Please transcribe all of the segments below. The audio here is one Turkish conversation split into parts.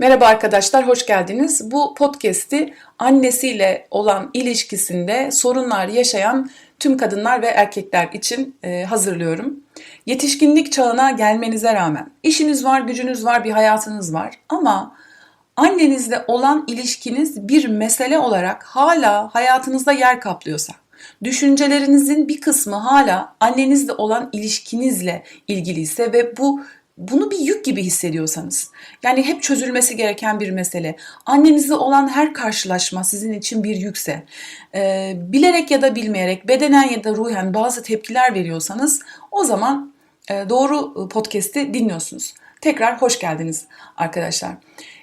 Merhaba arkadaşlar, hoş geldiniz. Bu podcast'i annesiyle olan ilişkisinde sorunlar yaşayan tüm kadınlar ve erkekler için e, hazırlıyorum. Yetişkinlik çağına gelmenize rağmen işiniz var, gücünüz var, bir hayatınız var ama annenizle olan ilişkiniz bir mesele olarak hala hayatınızda yer kaplıyorsa, düşüncelerinizin bir kısmı hala annenizle olan ilişkinizle ilgiliyse ve bu bunu bir yük gibi hissediyorsanız, yani hep çözülmesi gereken bir mesele, annenizle olan her karşılaşma sizin için bir yükse, e, bilerek ya da bilmeyerek, bedenen ya da ruhen bazı tepkiler veriyorsanız, o zaman e, doğru podcast'i dinliyorsunuz. Tekrar hoş geldiniz arkadaşlar.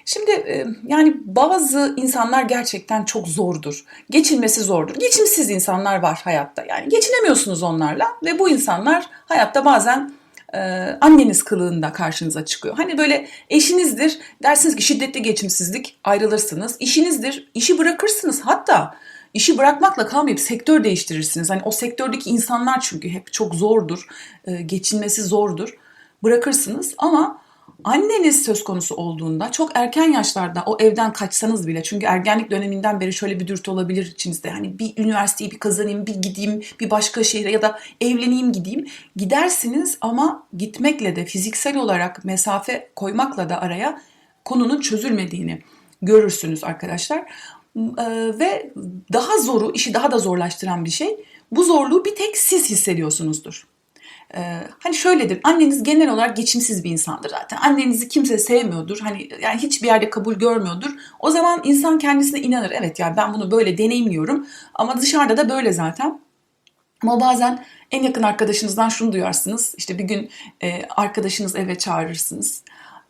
Şimdi e, yani bazı insanlar gerçekten çok zordur. Geçinmesi zordur. Geçimsiz insanlar var hayatta. Yani geçinemiyorsunuz onlarla ve bu insanlar hayatta bazen e, anneniz kılığında karşınıza çıkıyor. Hani böyle eşinizdir dersiniz ki şiddetli geçimsizlik ayrılırsınız. İşinizdir işi bırakırsınız hatta işi bırakmakla kalmayıp sektör değiştirirsiniz. Hani o sektördeki insanlar çünkü hep çok zordur. E, geçinmesi zordur. Bırakırsınız ama anneniz söz konusu olduğunda çok erken yaşlarda o evden kaçsanız bile çünkü ergenlik döneminden beri şöyle bir dürtü olabilir içinizde. Hani bir üniversiteyi bir kazanayım, bir gideyim bir başka şehre ya da evleneyim gideyim. Gidersiniz ama gitmekle de fiziksel olarak mesafe koymakla da araya konunun çözülmediğini görürsünüz arkadaşlar. Ee, ve daha zoru, işi daha da zorlaştıran bir şey bu zorluğu bir tek siz hissediyorsunuzdur. Ee, hani şöyledir. Anneniz genel olarak geçimsiz bir insandır zaten. Annenizi kimse sevmiyordur. Hani yani hiçbir yerde kabul görmüyordur. O zaman insan kendisine inanır. Evet ya ben bunu böyle deneyimliyorum ama dışarıda da böyle zaten. Ama bazen en yakın arkadaşınızdan şunu duyarsınız. İşte bir gün e, arkadaşınız eve çağırırsınız.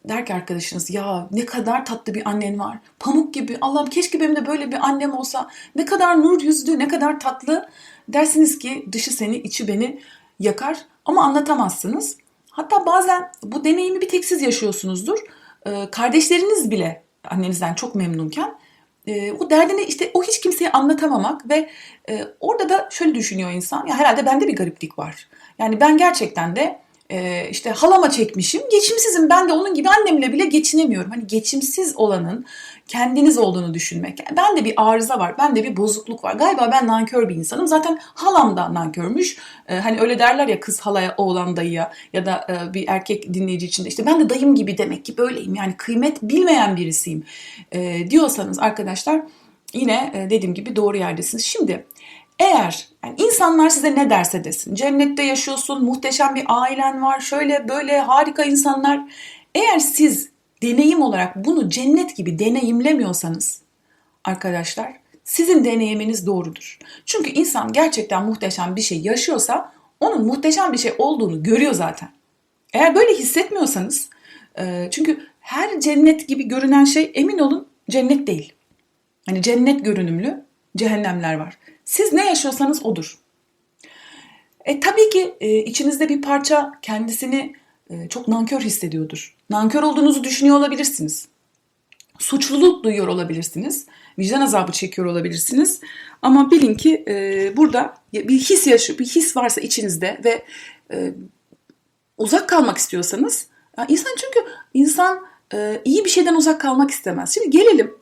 Der ki arkadaşınız ya ne kadar tatlı bir annen var. Pamuk gibi Allah'ım keşke benim de böyle bir annem olsa. Ne kadar nur yüzlü ne kadar tatlı. Dersiniz ki dışı seni içi beni yakar ama anlatamazsınız. Hatta bazen bu deneyimi bir tek siz yaşıyorsunuzdur. Ee, kardeşleriniz bile annenizden çok memnunken e, o derdini işte o hiç kimseye anlatamamak ve e, orada da şöyle düşünüyor insan ya herhalde bende bir gariplik var. Yani ben gerçekten de e, işte halama çekmişim. Geçimsizim ben de onun gibi annemle bile geçinemiyorum. Hani geçimsiz olanın kendiniz olduğunu düşünmek. Ben de bir arıza var, ben de bir bozukluk var. Galiba ben nankör bir insanım. Zaten halam da nankörmüş. Ee, hani öyle derler ya kız halaya, oğlan dayıya ya da e, bir erkek dinleyici için de işte ben de dayım gibi demek ki böyleyim. Yani kıymet bilmeyen birisiyim e, diyorsanız arkadaşlar yine e, dediğim gibi doğru yerdesiniz. Şimdi eğer yani insanlar size ne derse desin, cennette yaşıyorsun, muhteşem bir ailen var, şöyle böyle harika insanlar. Eğer siz deneyim olarak bunu cennet gibi deneyimlemiyorsanız arkadaşlar sizin deneyiminiz doğrudur. Çünkü insan gerçekten muhteşem bir şey yaşıyorsa onun muhteşem bir şey olduğunu görüyor zaten. Eğer böyle hissetmiyorsanız e, çünkü her cennet gibi görünen şey emin olun cennet değil. Hani cennet görünümlü cehennemler var. Siz ne yaşıyorsanız odur. E tabii ki e, içinizde bir parça kendisini e, çok nankör hissediyordur. Nankör olduğunuzu düşünüyor olabilirsiniz. Suçluluk duyuyor olabilirsiniz. Vicdan azabı çekiyor olabilirsiniz. Ama bilin ki e, burada bir his yaşı, bir his varsa içinizde ve e, uzak kalmak istiyorsanız, ya insan çünkü insan e, iyi bir şeyden uzak kalmak istemez. Şimdi gelelim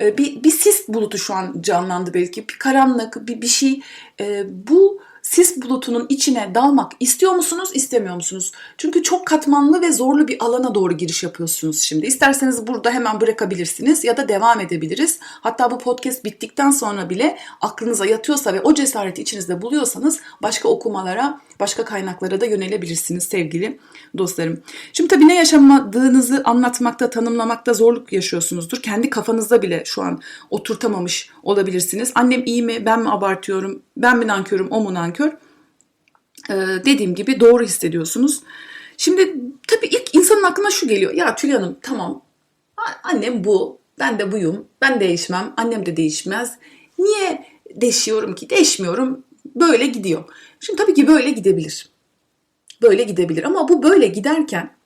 bir, bir sis bulutu şu an canlandı belki. Bir karanlık, bir, bir şey. E, bu sis bulutunun içine dalmak istiyor musunuz, istemiyor musunuz? Çünkü çok katmanlı ve zorlu bir alana doğru giriş yapıyorsunuz şimdi. İsterseniz burada hemen bırakabilirsiniz ya da devam edebiliriz. Hatta bu podcast bittikten sonra bile aklınıza yatıyorsa ve o cesareti içinizde buluyorsanız başka okumalara, başka kaynaklara da yönelebilirsiniz sevgili dostlarım. Şimdi tabii ne yaşamadığınızı anlatmakta, tanımlamakta zorluk yaşıyorsunuzdur. Kendi kafanızda bile şu an oturtamamış olabilirsiniz. Annem iyi mi, ben mi abartıyorum, ben mi nankörüm, o mu nankör? Ee, dediğim gibi doğru hissediyorsunuz. Şimdi tabii ilk insanın aklına şu geliyor. Ya Tülay Hanım tamam annem bu, ben de buyum, ben değişmem, annem de değişmez. Niye değişiyorum ki? Değişmiyorum, böyle gidiyor. Şimdi tabii ki böyle gidebilir. Böyle gidebilir ama bu böyle giderken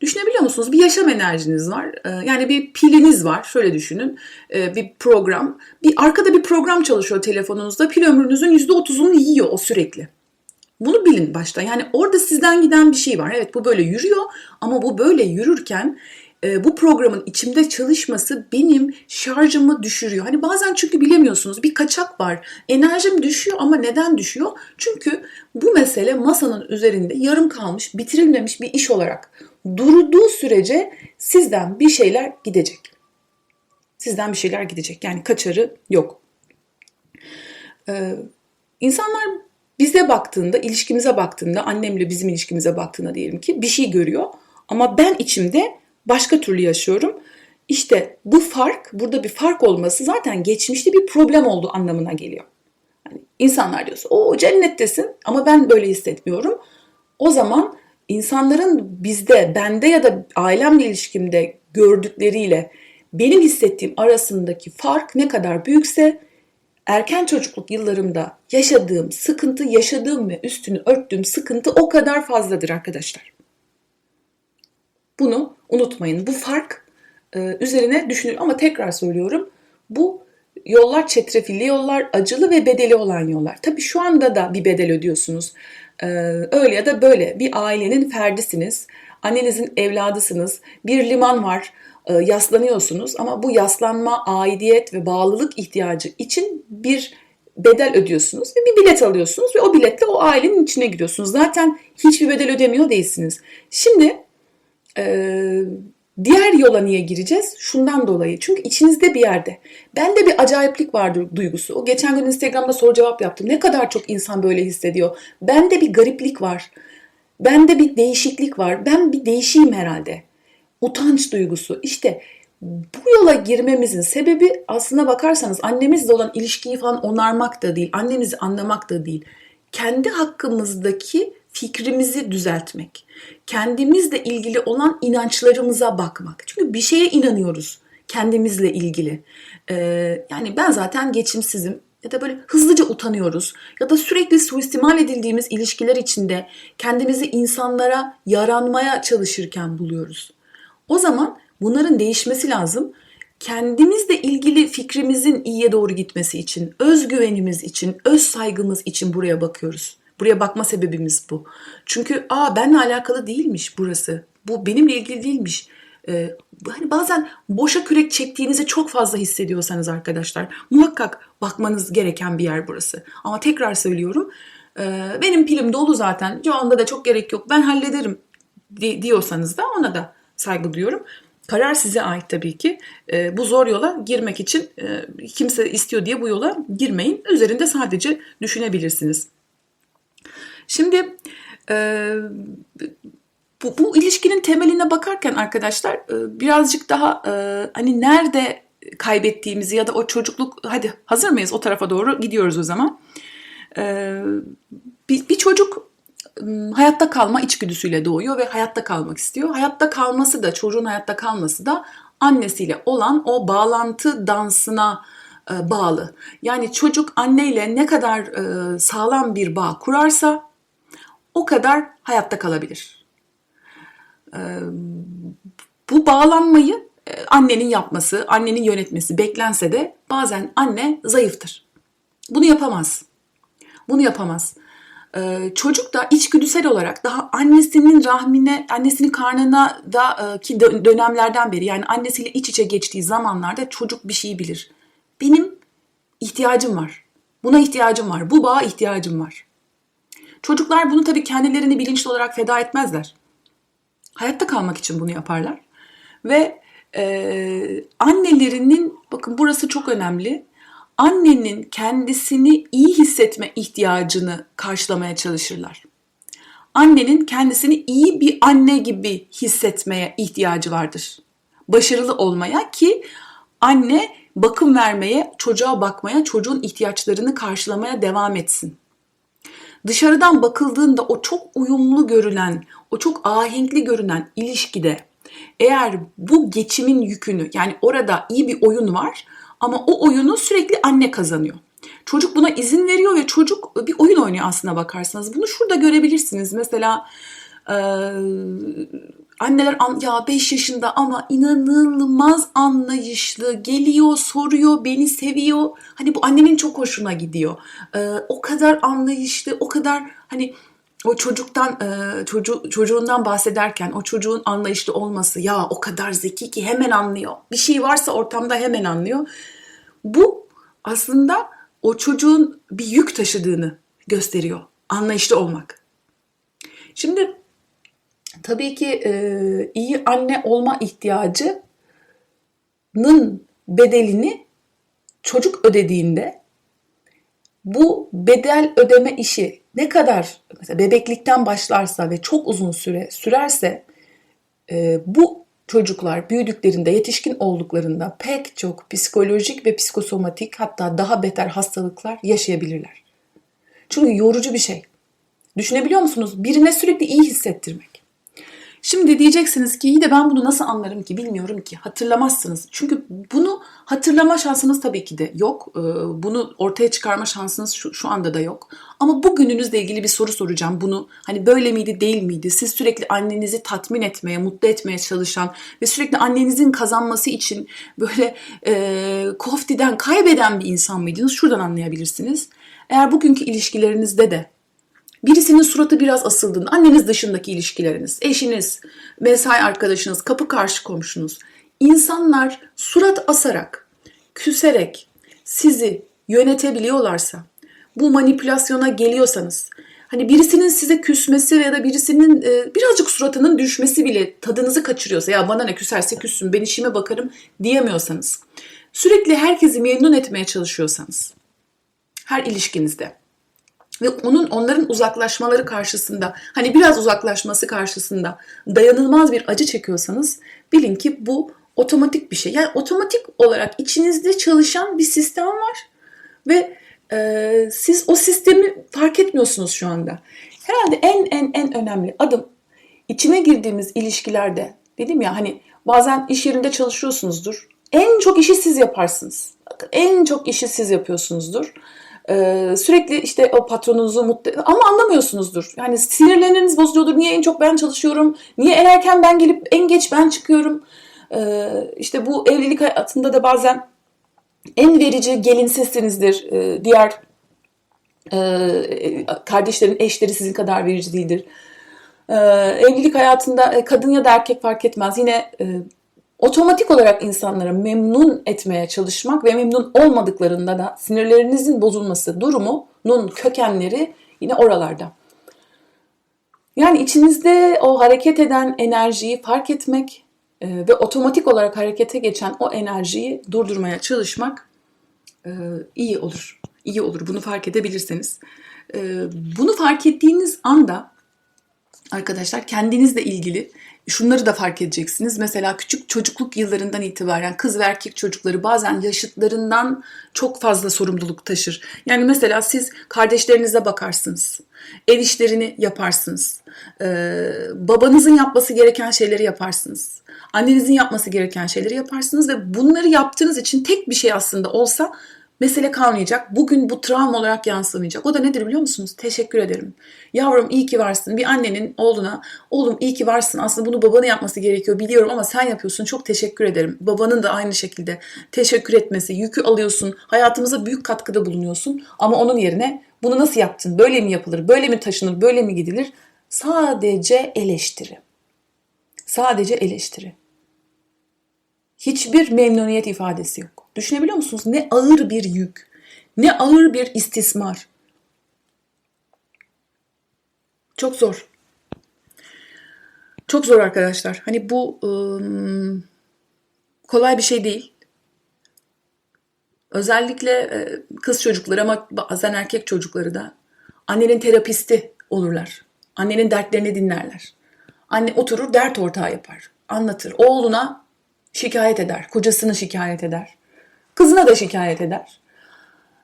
Düşünebiliyor musunuz? Bir yaşam enerjiniz var. Ee, yani bir piliniz var. Şöyle düşünün. Ee, bir program. Bir arkada bir program çalışıyor telefonunuzda. Pil ömrünüzün %30'unu yiyor o sürekli. Bunu bilin başta. Yani orada sizden giden bir şey var. Evet bu böyle yürüyor ama bu böyle yürürken e, bu programın içimde çalışması benim şarjımı düşürüyor. Hani bazen çünkü bilemiyorsunuz bir kaçak var. Enerjim düşüyor ama neden düşüyor? Çünkü bu mesele masanın üzerinde yarım kalmış, bitirilmemiş bir iş olarak durduğu sürece sizden bir şeyler gidecek. Sizden bir şeyler gidecek. Yani kaçarı yok. Ee, insanlar bize baktığında, ilişkimize baktığında, annemle bizim ilişkimize baktığında diyelim ki bir şey görüyor. Ama ben içimde başka türlü yaşıyorum. İşte bu fark, burada bir fark olması zaten geçmişte bir problem olduğu anlamına geliyor. Yani insanlar diyorsa o cennettesin ama ben böyle hissetmiyorum. O zaman insanların bizde, bende ya da ailemle ilişkimde gördükleriyle benim hissettiğim arasındaki fark ne kadar büyükse erken çocukluk yıllarımda yaşadığım sıkıntı, yaşadığım ve üstünü örttüğüm sıkıntı o kadar fazladır arkadaşlar. Bunu unutmayın. Bu fark e, üzerine düşünün ama tekrar söylüyorum. Bu yollar çetrefilli yollar, acılı ve bedeli olan yollar. Tabii şu anda da bir bedel ödüyorsunuz. E, öyle ya da böyle bir ailenin ferdisiniz. Annenizin evladısınız. Bir liman var e, yaslanıyorsunuz ama bu yaslanma, aidiyet ve bağlılık ihtiyacı için bir bedel ödüyorsunuz ve bir bilet alıyorsunuz ve o biletle o ailenin içine giriyorsunuz. Zaten hiçbir bedel ödemiyor değilsiniz. Şimdi ee, diğer yola niye gireceğiz? Şundan dolayı. Çünkü içinizde bir yerde. Bende bir acayiplik vardır duygusu. O geçen gün Instagram'da soru cevap yaptım. Ne kadar çok insan böyle hissediyor. Bende bir gariplik var. Bende bir değişiklik var. Ben bir değişeyim herhalde. Utanç duygusu. İşte bu yola girmemizin sebebi aslına bakarsanız annemizle olan ilişkiyi falan onarmak da değil, annemizi anlamak da değil. Kendi hakkımızdaki fikrimizi düzeltmek. Kendimizle ilgili olan inançlarımıza bakmak. Çünkü bir şeye inanıyoruz kendimizle ilgili. Ee, yani ben zaten geçimsizim ya da böyle hızlıca utanıyoruz ya da sürekli suistimal edildiğimiz ilişkiler içinde kendimizi insanlara yaranmaya çalışırken buluyoruz. O zaman bunların değişmesi lazım. Kendimizle ilgili fikrimizin iyiye doğru gitmesi için, özgüvenimiz için, öz saygımız için buraya bakıyoruz. Buraya bakma sebebimiz bu. Çünkü aa benle alakalı değilmiş burası. Bu benimle ilgili değilmiş. Ee, hani bazen boşa kürek çektiğinizi çok fazla hissediyorsanız arkadaşlar muhakkak bakmanız gereken bir yer burası. Ama tekrar söylüyorum e, benim pilim dolu zaten şu anda da çok gerek yok ben hallederim diyorsanız da ona da saygı duyuyorum. Karar size ait tabii ki. E, bu zor yola girmek için e, kimse istiyor diye bu yola girmeyin. Üzerinde sadece düşünebilirsiniz. Şimdi e, bu, bu ilişkinin temeline bakarken arkadaşlar e, birazcık daha e, hani nerede kaybettiğimizi ya da o çocukluk hadi hazır mıyız o tarafa doğru gidiyoruz o zaman. E, bir, bir çocuk hayatta kalma içgüdüsüyle doğuyor ve hayatta kalmak istiyor. Hayatta kalması da çocuğun hayatta kalması da annesiyle olan o bağlantı dansına bağlı. Yani çocuk anneyle ne kadar sağlam bir bağ kurarsa o kadar hayatta kalabilir. Bu bağlanmayı annenin yapması, annenin yönetmesi beklense de bazen anne zayıftır. Bunu yapamaz. Bunu yapamaz. Çocuk da içgüdüsel olarak daha annesinin rahmine, annesinin karnına da ki dönemlerden beri yani annesiyle iç içe geçtiği zamanlarda çocuk bir şey bilir. Benim ihtiyacım var. Buna ihtiyacım var. Bu bağa ihtiyacım var. Çocuklar bunu tabii kendilerini bilinçli olarak feda etmezler. Hayatta kalmak için bunu yaparlar. Ve e, annelerinin, bakın burası çok önemli, annenin kendisini iyi hissetme ihtiyacını karşılamaya çalışırlar. Annenin kendisini iyi bir anne gibi hissetmeye ihtiyacı vardır. Başarılı olmaya ki anne bakım vermeye, çocuğa bakmaya, çocuğun ihtiyaçlarını karşılamaya devam etsin. Dışarıdan bakıldığında o çok uyumlu görünen, o çok ahenkli görünen ilişkide eğer bu geçimin yükünü yani orada iyi bir oyun var ama o oyunu sürekli anne kazanıyor. Çocuk buna izin veriyor ve çocuk bir oyun oynuyor aslına bakarsanız. Bunu şurada görebilirsiniz. Mesela Anneler ya 5 yaşında ama inanılmaz anlayışlı, geliyor, soruyor, beni seviyor. Hani bu annenin çok hoşuna gidiyor. Ee, o kadar anlayışlı, o kadar hani o çocuktan e, çocuğu, çocuğundan bahsederken o çocuğun anlayışlı olması ya o kadar zeki ki hemen anlıyor. Bir şey varsa ortamda hemen anlıyor. Bu aslında o çocuğun bir yük taşıdığını gösteriyor. Anlayışlı olmak. Şimdi tabii ki e, iyi anne olma ihtiyacının bedelini çocuk ödediğinde bu bedel ödeme işi ne kadar mesela bebeklikten başlarsa ve çok uzun süre sürerse e, bu çocuklar büyüdüklerinde, yetişkin olduklarında pek çok psikolojik ve psikosomatik hatta daha beter hastalıklar yaşayabilirler. Çünkü yorucu bir şey. Düşünebiliyor musunuz? Birine sürekli iyi hissettirmek. Şimdi diyeceksiniz ki iyi de ben bunu nasıl anlarım ki bilmiyorum ki hatırlamazsınız. Çünkü bunu hatırlama şansınız tabii ki de yok. Ee, Bunu ortaya çıkarma şansınız şu, şu anda da yok. Ama bugününüzle ilgili bir soru soracağım. Bunu hani böyle miydi değil miydi? Siz sürekli annenizi tatmin etmeye, mutlu etmeye çalışan ve sürekli annenizin kazanması için böyle e, koftiden kaybeden bir insan mıydınız? Şuradan anlayabilirsiniz. Eğer bugünkü ilişkilerinizde de Birisinin suratı biraz asıldığında, anneniz dışındaki ilişkileriniz, eşiniz, mesai arkadaşınız, kapı karşı komşunuz, insanlar surat asarak, küserek sizi yönetebiliyorlarsa, bu manipülasyona geliyorsanız, hani birisinin size küsmesi ya da birisinin e, birazcık suratının düşmesi bile tadınızı kaçırıyorsa, ya bana ne küserse küssün ben işime bakarım diyemiyorsanız, sürekli herkesi memnun etmeye çalışıyorsanız, her ilişkinizde, ve onun onların uzaklaşmaları karşısında hani biraz uzaklaşması karşısında dayanılmaz bir acı çekiyorsanız bilin ki bu otomatik bir şey. Yani otomatik olarak içinizde çalışan bir sistem var ve e, siz o sistemi fark etmiyorsunuz şu anda. Herhalde en en en önemli adım içine girdiğimiz ilişkilerde dedim ya hani bazen iş yerinde çalışıyorsunuzdur. En çok işi siz yaparsınız. Bakın en çok işi siz yapıyorsunuzdur. Ee, sürekli işte o patronunuzu mutlu ama anlamıyorsunuzdur. Yani sinirleriniz bozuluyordur. Niye en çok ben çalışıyorum? Niye en erken ben gelip en geç ben çıkıyorum? Ee, işte bu evlilik hayatında da bazen en verici gelin sizsinizdir. Ee, diğer e, kardeşlerin eşleri sizin kadar verici değildir. Ee, evlilik hayatında e, kadın ya da erkek fark etmez. Yine e, otomatik olarak insanları memnun etmeye çalışmak ve memnun olmadıklarında da sinirlerinizin bozulması durumunun kökenleri yine oralarda. Yani içinizde o hareket eden enerjiyi fark etmek e, ve otomatik olarak harekete geçen o enerjiyi durdurmaya çalışmak e, iyi olur. İyi olur bunu fark edebilirseniz. E, bunu fark ettiğiniz anda arkadaşlar kendinizle ilgili şunları da fark edeceksiniz. Mesela küçük çocukluk yıllarından itibaren kız ve erkek çocukları bazen yaşıtlarından çok fazla sorumluluk taşır. Yani mesela siz kardeşlerinize bakarsınız. Ev işlerini yaparsınız. Ee, babanızın yapması gereken şeyleri yaparsınız. Annenizin yapması gereken şeyleri yaparsınız ve bunları yaptığınız için tek bir şey aslında olsa mesele kalmayacak. Bugün bu travma olarak yansımayacak. O da nedir biliyor musunuz? Teşekkür ederim. Yavrum iyi ki varsın. Bir annenin oğluna oğlum iyi ki varsın. Aslında bunu babanın yapması gerekiyor biliyorum ama sen yapıyorsun. Çok teşekkür ederim. Babanın da aynı şekilde teşekkür etmesi. Yükü alıyorsun. Hayatımıza büyük katkıda bulunuyorsun. Ama onun yerine bunu nasıl yaptın? Böyle mi yapılır? Böyle mi taşınır? Böyle mi gidilir? Sadece eleştiri. Sadece eleştiri. Hiçbir memnuniyet ifadesi yok. Düşünebiliyor musunuz? Ne ağır bir yük, ne ağır bir istismar. Çok zor. Çok zor arkadaşlar. Hani bu ıı, kolay bir şey değil. Özellikle kız çocukları ama bazen erkek çocukları da annenin terapisti olurlar. Annenin dertlerini dinlerler. Anne oturur dert ortağı yapar. Anlatır. Oğluna şikayet eder. Kocasını şikayet eder. Kızına da şikayet eder.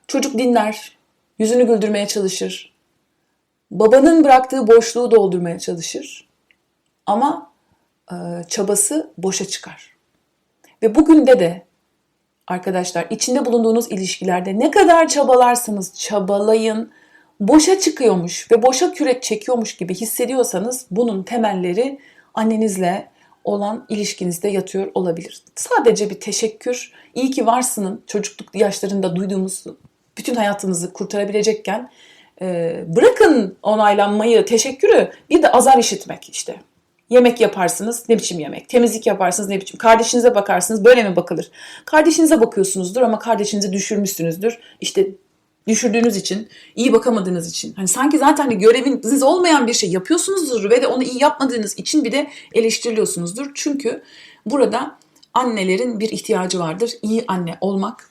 Çocuk dinler, yüzünü güldürmeye çalışır. Babanın bıraktığı boşluğu doldurmaya çalışır. Ama e, çabası boşa çıkar. Ve bugün de de arkadaşlar içinde bulunduğunuz ilişkilerde ne kadar çabalarsanız çabalayın boşa çıkıyormuş ve boşa kürek çekiyormuş gibi hissediyorsanız bunun temelleri annenizle, olan ilişkinizde yatıyor olabilir. Sadece bir teşekkür, iyi ki varsının çocukluk yaşlarında duyduğumuz bütün hayatınızı kurtarabilecekken e, bırakın onaylanmayı, teşekkürü bir de azar işitmek işte. Yemek yaparsınız ne biçim yemek, temizlik yaparsınız ne biçim, kardeşinize bakarsınız böyle mi bakılır? Kardeşinize bakıyorsunuzdur ama kardeşinizi düşürmüşsünüzdür. İşte düşürdüğünüz için, iyi bakamadığınız için. Hani sanki zaten hani göreviniz olmayan bir şey yapıyorsunuzdur ve de onu iyi yapmadığınız için bir de eleştiriliyorsunuzdur. Çünkü burada annelerin bir ihtiyacı vardır. İyi anne olmak.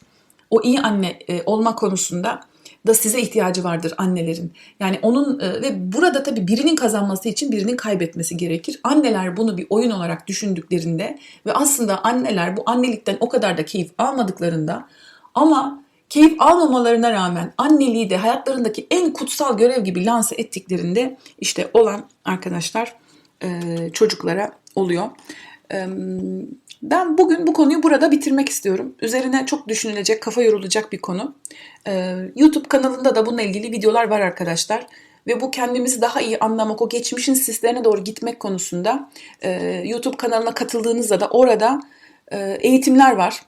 O iyi anne e, olma konusunda da size ihtiyacı vardır annelerin. Yani onun e, ve burada tabii birinin kazanması için birinin kaybetmesi gerekir. Anneler bunu bir oyun olarak düşündüklerinde ve aslında anneler bu annelikten o kadar da keyif almadıklarında ama keyif almamalarına rağmen anneliği de hayatlarındaki en kutsal görev gibi lanse ettiklerinde işte olan arkadaşlar e, çocuklara oluyor. E, ben bugün bu konuyu burada bitirmek istiyorum. Üzerine çok düşünülecek, kafa yorulacak bir konu. E, YouTube kanalında da bununla ilgili videolar var arkadaşlar. Ve bu kendimizi daha iyi anlamak, o geçmişin sislerine doğru gitmek konusunda e, YouTube kanalına katıldığınızda da orada e, eğitimler var.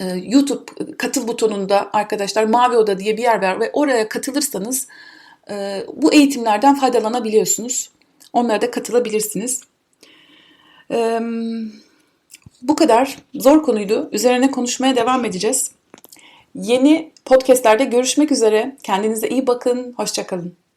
E, YouTube katıl butonunda arkadaşlar Mavi Oda diye bir yer var ve oraya katılırsanız e, bu eğitimlerden faydalanabiliyorsunuz. Onlara da katılabilirsiniz. E, bu kadar zor konuydu. Üzerine konuşmaya devam edeceğiz. Yeni podcastlerde görüşmek üzere. Kendinize iyi bakın. Hoşçakalın.